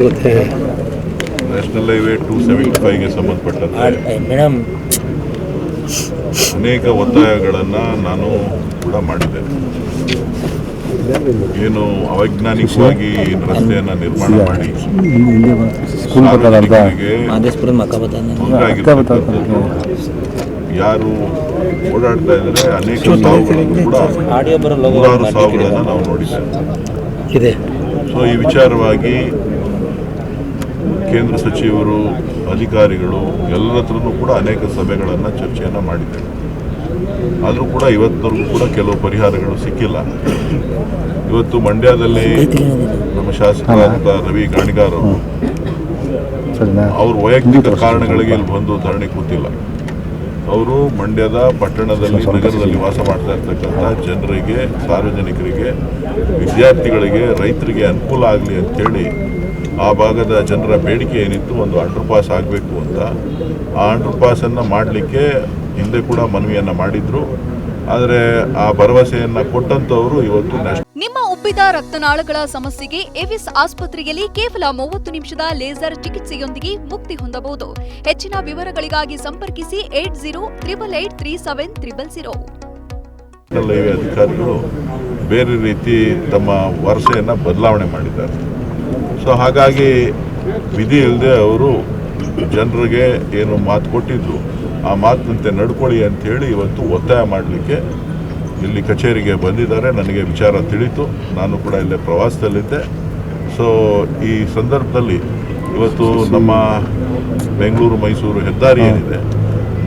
ಗೊತ್ತೇ national highway two seventy ಫೈವ್ಗೆ ಸಂಬಂಧಪಟ್ಟಂತೆ ಮೇಡಮ್. ಅನೇಕ ಒತ್ತಾಯಗಳನ್ನು ನಾನು ಕೂಡ ಮಾಡಿದೆ ಏನು ಅವೈಜ್ಞಾನಿಕವಾಗಿ ರಸ್ತೆಯನ್ನು ನಿರ್ಮಾಣ ಮಾಡಿ ಯಾರು ಓಡಾಡ್ತಾ ಇದ್ದಾರೆ ಅನೇಕ ಸಾವುಗಳನ್ನು ಕೂಡ ನೂರಾರು ಸಾವುಗಳನ್ನು ನಾವು ನೋಡಿದ್ದೇವೆ. ಸೊ ಈ ವಿಚಾರವಾಗಿ ಕೇಂದ್ರ ಸಚಿವರು ಅಧಿಕಾರಿಗಳು ಎಲ್ಲರ ಹತ್ರನೂ ಕೂಡ ಅನೇಕ ಸಭೆಗಳನ್ನು ಚರ್ಚೆಯನ್ನು ಮಾಡಿದ್ದೇವೆ ಆದರೂ ಕೂಡ ಇವತ್ತವರೆಗೂ ಕೂಡ ಕೆಲವು ಪರಿಹಾರಗಳು ಸಿಕ್ಕಿಲ್ಲ. ಇವತ್ತು ಮಂಡ್ಯದಲ್ಲಿ ನಮ್ಮ ಶಾಸಕರಾದಂಥ ರವಿ ಗಾಣಿಗಾರ್ ಅವರು ಅವ್ರ ವೈಯಕ್ತಿಕ ಕಾರಣಗಳಿಗೆ ಇಲ್ಲಿ ಬಂದು ಧರಣಿ ಕೂತಿಲ್ಲ. ಅವರು ಮಂಡ್ಯದ ಪಟ್ಟಣದಲ್ಲಿ ನಗರದಲ್ಲಿ ವಾಸ ಮಾಡ್ತಾ ಇರ್ತಕ್ಕಂಥ ಜನರಿಗೆ ಸಾರ್ವಜನಿಕರಿಗೆ ವಿದ್ಯಾರ್ಥಿಗಳಿಗೆ ರೈತರಿಗೆ ಅನುಕೂಲ ಆಗಲಿ ಅಂತೇಳಿ ಆ ಭಾಗದ ಜನರ ಬೇಡಿಕೆ ಏನಿತ್ತು ಒಂದು ಅಂಡರ್ ಪಾಸ್ ಆಗಬೇಕು ಅಂತ. ಆ ಅಂಡರ್ ಪಾಸನ್ನು ಮಾಡಲಿಕ್ಕೆ ಹಿಂದೆ ಕೂಡ ಮನವಿಯನ್ನು ಮಾಡಿದ್ರು. ಆದರೆ ಆ ಭರವಸೆಯನ್ನು ಕೊಟ್ಟಂತವರು ಇವತ್ತು ನಿಮ್ಮ ಉಬ್ಬಿದ ರಕ್ತನಾಳಗಳ ಸಮಸ್ಯೆಗೆ ಎವಿಸ್ ಆಸ್ಪತ್ರೆಯಲ್ಲಿ ಕೇವಲ ಮೂವತ್ತು ನಿಮಿಷದ ಲೇಸರ್ ಚಿಕಿತ್ಸೆಯೊಂದಿಗೆ ಮುಕ್ತಿ ಹೊಂದಬಹುದು. ಹೆಚ್ಚಿನ ವಿವರಗಳಿಗಾಗಿ ಸಂಪರ್ಕಿಸಿ eight zero triple eight three seven triple zero. ಅಧಿಕಾರಿಗಳು ಬೇರೆ ರೀತಿ ತಮ್ಮ ವರ್ಷೆಯನ್ನು ಬದಲಾವಣೆ ಮಾಡಿದ್ದಾರೆ. ಸೊ ಹಾಗಾಗಿ ವಿಧಿ ಇಲ್ಲದೆ ಅವರು ಜನರಿಗೆ ಏನು ಮಾತು ಕೊಟ್ಟಿದ್ರು. ಆ ಮಾತಿನಂತೆ ನಡ್ಕೊಳ್ಳಿ ಅಂಥೇಳಿ ಇವತ್ತು ಒತ್ತಾಯ ಮಾಡಲಿಕ್ಕೆ ಇಲ್ಲಿ ಕಚೇರಿಗೆ ಬಂದಿದ್ದಾರೆ. ನನಗೆ ವಿಚಾರ ತಿಳಿತು. ನಾನು ಕೂಡ ಇಲ್ಲೇ ಪ್ರವಾಸದಲ್ಲಿದ್ದೆ. ಸೊ ಈ ಸಂದರ್ಭದಲ್ಲಿ ಇವತ್ತು ನಮ್ಮ ಬೆಂಗಳೂರು ಮೈಸೂರು ಹೆದ್ದಾರಿ ಏನಿದೆ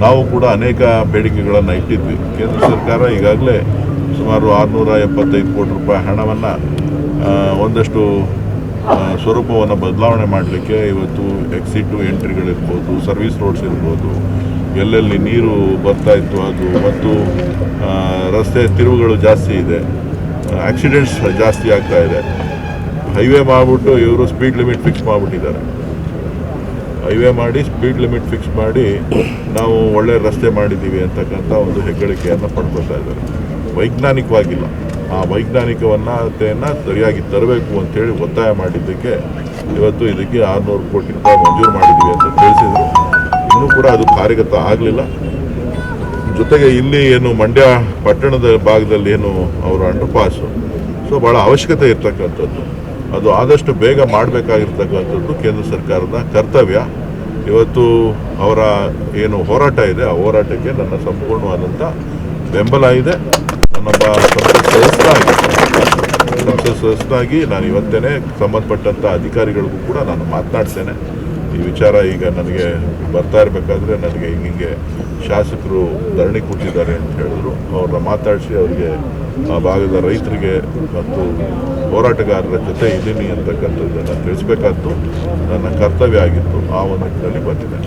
ನಾವು ಕೂಡ ಅನೇಕ ಬೇಡಿಕೆಗಳನ್ನು ಇಟ್ಟಿದ್ವಿ. ಕೇಂದ್ರ ಸರ್ಕಾರ ಈಗಾಗಲೇ ಸುಮಾರು ಆರುನೂರ ಎಪ್ಪತ್ತೈದು ಕೋಟಿ ರೂಪಾಯಿ ಹಣವನ್ನು ಒಂದಷ್ಟು ಸ್ವರೂಪವನ್ನು ಬದಲಾವಣೆ ಮಾಡಲಿಕ್ಕೆ ಇವತ್ತು ಎಕ್ಸಿಟು ಎಂಟ್ರಿಗಳಿರ್ಬೋದು ಸರ್ವಿಸ್ ರೋಡ್ಸ್ ಇರ್ಬೋದು, ಎಲ್ಲೆಲ್ಲಿ ನೀರು ಬರ್ತಾ ಇತ್ತು ಅದು, ಮತ್ತು ರಸ್ತೆ ತಿರುವುಗಳು ಜಾಸ್ತಿ ಇದೆ ಆಕ್ಸಿಡೆಂಟ್ಸ್ ಜಾಸ್ತಿ ಆಗ್ತಾ ಇದೆ. ಹೈವೇ ಮಾಡಿಬಿಟ್ಟು ಇವರು ಸ್ಪೀಡ್ ಲಿಮಿಟ್ ಫಿಕ್ಸ್ ಮಾಡಿಬಿಟ್ಟಿದ್ದಾರೆ. ಹೈವೇ ಮಾಡಿ ಸ್ಪೀಡ್ ಲಿಮಿಟ್ ಫಿಕ್ಸ್ ಮಾಡಿ ನಾವು ಒಳ್ಳೆ ರಸ್ತೆ ಮಾಡಿದ್ದೀವಿ ಅಂತಕ್ಕಂಥ ಒಂದು ಹೆಗ್ಗಳಿಕೆಯನ್ನು ಪಡ್ಕೊಳ್ತಾ ಇದ್ದಾರೆ. ವೈಜ್ಞಾನಿಕವಾಗಿಲ್ಲ. ಆ ವೈಜ್ಞಾನಿಕವನ್ನತೆಯನ್ನು ಸರಿಯಾಗಿ ತರಬೇಕು ಅಂತೇಳಿ ಒತ್ತಾಯ ಮಾಡಿದ್ದಕ್ಕೆ ಇವತ್ತು ಇದಕ್ಕೆ ಆರುನೂರು ಕೋಟಿ ರೂಪಾಯಿ ಮಂಜೂರು ಮಾಡಿದ್ದೀವಿ ಅಂತ ತಿಳಿಸಿದರು. ಇನ್ನೂ ಕೂಡ ಅದು ಕಾರ್ಯಗತ ಆಗಲಿಲ್ಲ. ಜೊತೆಗೆ ಇಲ್ಲಿ ಏನು ಮಂಡ್ಯ ಪಟ್ಟಣದ ಭಾಗದಲ್ಲಿ ಏನು ಅವರು ಅಂಡರ್ ಪಾಸು ಸೊ ಭಾಳ ಅವಶ್ಯಕತೆ ಇರ್ತಕ್ಕಂಥದ್ದು. ಅದು ಆದಷ್ಟು ಬೇಗ ಮಾಡಬೇಕಾಗಿರ್ತಕ್ಕಂಥದ್ದು ಕೇಂದ್ರ ಸರ್ಕಾರದ ಕರ್ತವ್ಯ. ಇವತ್ತು ಅವರ ಏನು ಹೋರಾಟ ಇದೆ, ಆ ಹೋರಾಟಕ್ಕೆ ನನ್ನ ಸಂಪೂರ್ಣವಾದಂಥ ಬೆಂಬಲ ಇದೆ. ನನ್ನೊಬ್ಬ ಸದಸ್ಯನಾಗಿ ನಾನು ಇವತ್ತೇ ಸಂಬಂಧಪಟ್ಟಂಥ ಅಧಿಕಾರಿಗಳಿಗೂ ಕೂಡ ನಾನು ಮಾತನಾಡ್ತೇನೆ ಈ ವಿಚಾರ ಈಗ ನನಗೆ ಬರ್ತಾ ಇರಬೇಕಾದ್ರೆ ನನಗೆ ಹಿಂಗೆ ಶಾಸಕರು ಧರಣಿ ಕೂತಿದ್ದಾರೆ ಅಂತ ಹೇಳಿದ್ರು. ಅವ್ರನ್ನ ಮಾತಾಡಿಸಿ ಅವರಿಗೆ ಆ ಭಾಗದ ರೈತರಿಗೆ ಮತ್ತು ಹೋರಾಟಗಾರರ ಜೊತೆ ಇದ್ದೀನಿ ಅಂತಕ್ಕಂಥದ್ದನ್ನು ತಿಳಿಸ್ಬೇಕಾದ್ದು ನನ್ನ ಕರ್ತವ್ಯ ಆಗಿತ್ತು. ಆ ಒಂದು ನಿಟ್ಟಿನಲ್ಲಿ ಬಂದಿದೆ.